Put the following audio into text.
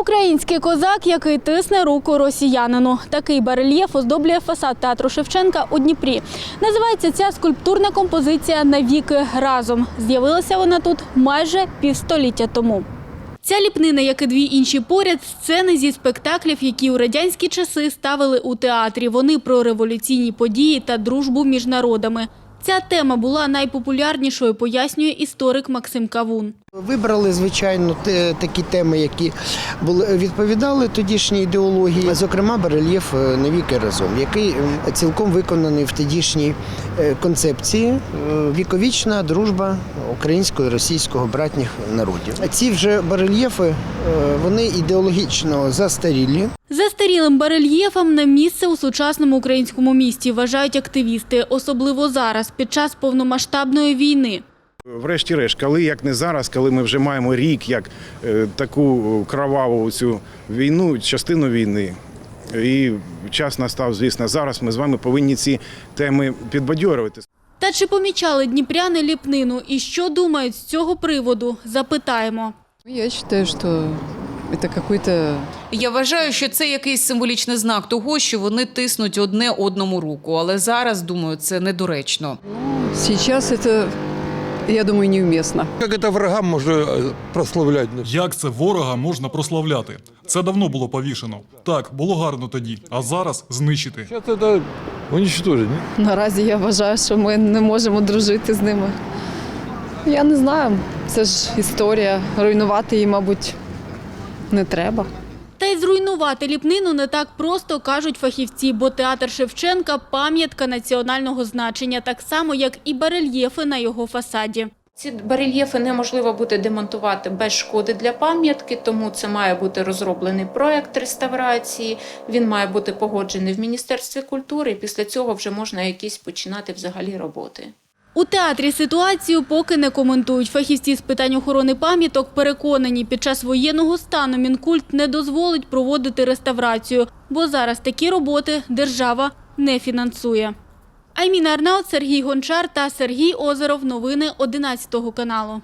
Український козак, який тисне руку росіянину. Такий барельєф оздоблює фасад театру Шевченка у Дніпрі. Називається ця скульптурна композиція навіки разом. З'явилася вона тут майже півстоліття тому. Ця ліпнина, як і дві інші поряд, сцени зі спектаклів, які у радянські часи ставили у театрі. Вони про революційні події та дружбу між народами. Ця тема була найпопулярнішою, пояснює історик Максим Кавун. Вибрали, звичайно, такі теми, які були відповідали тодішній ідеології, зокрема барельєф е, навіки разом, який цілком виконаний в тодішній е, концепції е, віковічна дружба українського і російського братніх народів. Ці вже барельєфи вони ідеологічно застарілі. Застарілим барельєфам на місце у сучасному українському місті вважають активісти, особливо зараз, під час повномасштабної війни. Врешті-решт, коли як не зараз, коли ми вже маємо рік як е, таку кроваву цю війну, частину війни. І час настав, звісно, зараз ми з вами повинні ці теми підбадьорювати. Та чи помічали дніпряни ліпнину і що думають з цього приводу? Запитаємо. Я считаю, что это какой-то Я вважаю, що це якийсь символічний знак того, що вони тиснуть одне одному руку. Але зараз думаю, це недоречно. сейчас это, я думаю, неуместно. Як це врагам можна е, прославляти? Як це ворога можна прославляти? Це давно було повішено. Так, було гарно тоді, а зараз знищити. Це уничтожить, ні? Наразі я вважаю, що ми не можемо дружити з ними. Я не знаю, це ж історія. Руйнувати її, мабуть, не треба. Зруйнувати ліпнину не так просто, кажуть фахівці, бо театр Шевченка – пам'ятка національного значення, так само, як і барельєфи на його фасаді. Ці барельєфи неможливо буде демонтувати без шкоди для пам'ятки, тому це має бути розроблений проект реставрації. Він має бути погоджений в Міністерстві культури. і Після цього вже можна якісь починати взагалі роботи. У театрі ситуацію поки не коментують. Фахівці з питань охорони пам'яток переконані, під час воєнного стану Мінкульт не дозволить проводити реставрацію, бо зараз такі роботи держава не фінансує. Айміна Арнаут, Сергій Гончар та Сергій Озеров. Новини 11 каналу.